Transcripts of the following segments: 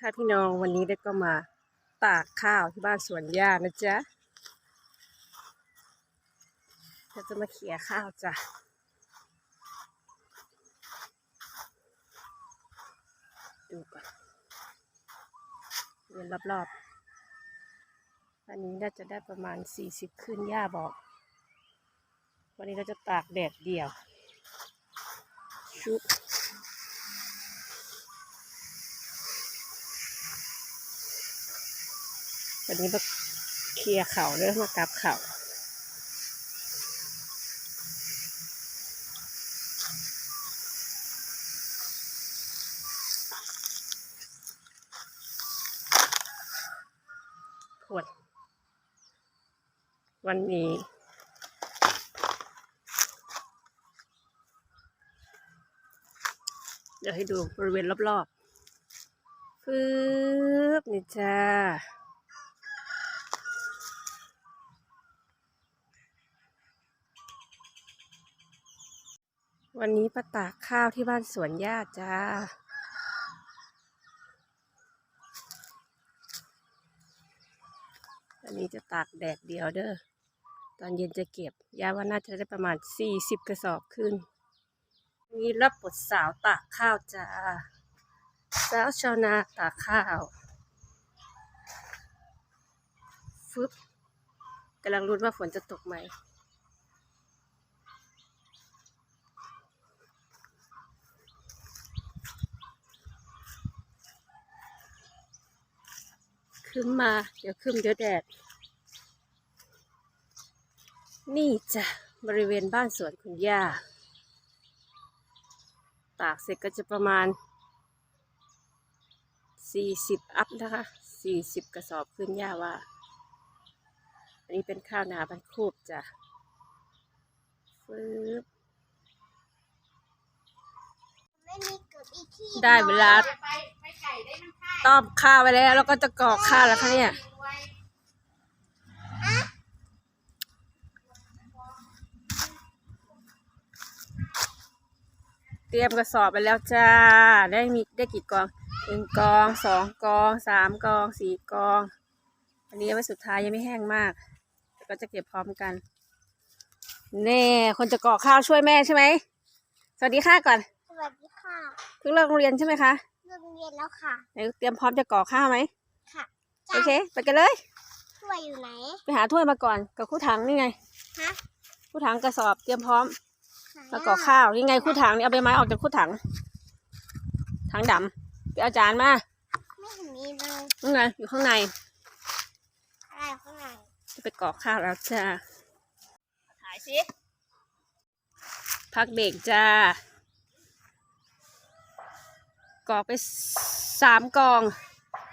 ค่ะพี่น้องวันนี้ได้ก็มาตากข้าวที่บ้านสวนหญ้านะจ๊ะเราจะมาเขี่ยข้าวจ้ะดูก่อนเดินรอบๆ อันนี้น่าจะได้ประมาณสี่สิบขึ้นย่าบอก วันนี้เราจะตากแดดเดียวชุบ วันนี้มาเคลียร์เข่าเด้อมากับเข่าปวดวันนี้เดี๋ยวให้ดูบริเวณรอบๆปึ๊บนี่จ้า วันนี้ประตากข้าวที่บ้านสวนหญ้าจ้า อันนี้จะตากแดดเดียวเด้อ ตอนเย็นจะเก็บยาว่าน่าจะได้ประมาณสี่สิบกระสอบขึ้น นี่รับบทสาวตากข้าวจ้า สาวชาวนาตากข้าว ฟึบกำลังรุ้นว่าฝนจะตกไหม ขึ้นมา เดี๋ยวขึ้นเดี๋ยวแดด นี่จ้ะบริเวณบ้านสวนคุณย่า ตากเสร็จก็จะประมาณ 40 อัพนะคะ 40 กระสอบขึ้นย่าว่า อันนี้เป็นข้าวนาบันคูบจ้ะฟื้บไม่มีเกิดอีกที่ได้เวลา ไปไปไก่ได้มันค่ายต้อมข้าวไว้แล้ว แล้วก็จะกรอกข้าวแล้วค่ะเนี่ยเตรียมกระสอบไปแล้วจ้า ได้มีได้กี่กองหนึ่งกองสองกองสามกองสี่กอง อันนี้เอาไว้สุดท้ายยังไม่แห้งมากแต่ก็จะเก็บพร้อมกันแน่คนจะกรอกข้าวช่วยแม่ใช่ไหมสวัสดีค่ะก่อน สวัสดีค่ะเพิ่งเลิกโรงเรียนใช่ไหมคะ โรงเรียนแล้วค่ะไหนเตรียมพร้อมจะกรอกข้าวไหมค่ะโอเค ไปกันเลย ถ้วยอยู่ไหน ไปหาถ้วยมาก่อนกับคู่ถังนี่ไงฮะคู่ถังกระสอบเตรียมพร้อมไหนแล้วก็ข้าวนี่ไงคู่ถังนี่เอาใบไม้ออกจากคู่ถัง ถังดำไปเอาจานมาไม่เห็นมีเลยนี่ไงอยู่ข้างในอะไรข้างในจะไปกรอกข้าวแล้วจ้าถ่ายสิพักเบรกจ้า กอกไปสามกอง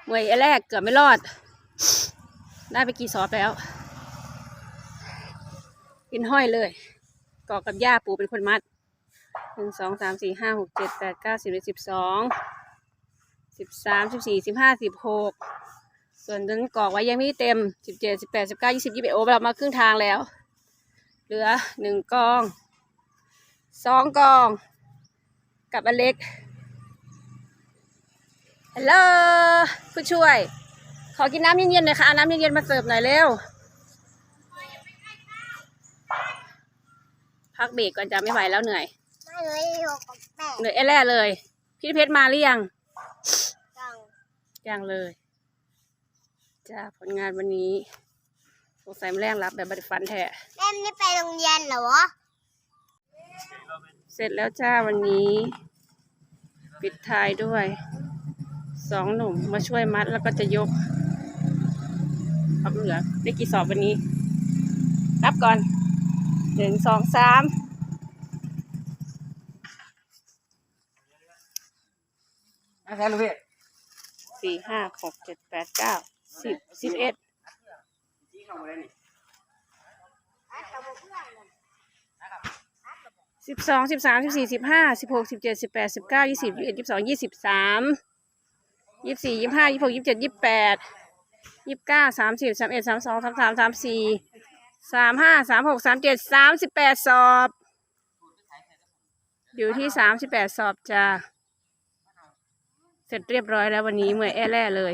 หน่วยแรกเกือบไม่รอด ได้ไปกี่ซอบแล้ว กินห้อยเลย กอกกับย่าปูเป็นคนมัดหนึ่งสองสามสี่ห้าหกเจ็ดแปดเก้าสิบสิบสองสิบสามสิบสี่สิบห้าสิบหกส่วนนั้นกอกไว้ยังไม่เต็มสิบเจ็ดสิบแปดสิบเก้ายี่สิบยี่สิบเอ็ดโอ้เรามาครึ่งทางแล้ว เหลือหนึ่งกองสองกอง กับอเล็ก ฮัลโหลผู้ช่วย ขอกินน้ำเย็นๆหน่อยค่ะเอาน้ำเย็นๆมาเสิร์ฟหน่อยเร็ว พักเบรกก่อนจะไม่ไหวแล้วเหนื่อยไม่เลยอยู่กับแม่เหนื่อยแอ่ๆเลย พี่เพชรมาหรือยังจังยังเลยจ้าผลงานวันนี้สงสัยมาแรงรับแบบบัดฟันแท้แม่ไม่ได้ไปโรงเรียนเหรอ เสร็จแล้วจ้าวันนี้ ปิดท้ายด้วย สองหนุ่มมาช่วยมัดแล้วก็จะยกเอาเหลือได้กี่สอบวันนี้นับก่อนหนึ่งสองสามนะครับลูกพี่สี่ห้าหกเจ็ดแปดเก้าสิบสิบเอ็ดชี้เข้ามาได้นี่สิบสองสิบสามสิบสี่สิบห้าสิบหกสิบเจ็ดสิบแปดสิบเก้ายี่สิบยี่สิบเอ็ดยี่สิบสองยี่สิบสาม ยี่สี่ยี่ห้ายี่หกยี่เจ็ดยี่แปดยี่เก้าสามสิบสามเอ็ดสามสองสามสามสามสี่สามห้าสามหกสามเจ็ดสามสิบแปดสอบ อยู่ที่สามสิบแปดสอบจ้าเสร็จเรียบร้อยแล้ววันนี้เมื่อยแอ่แล่เลย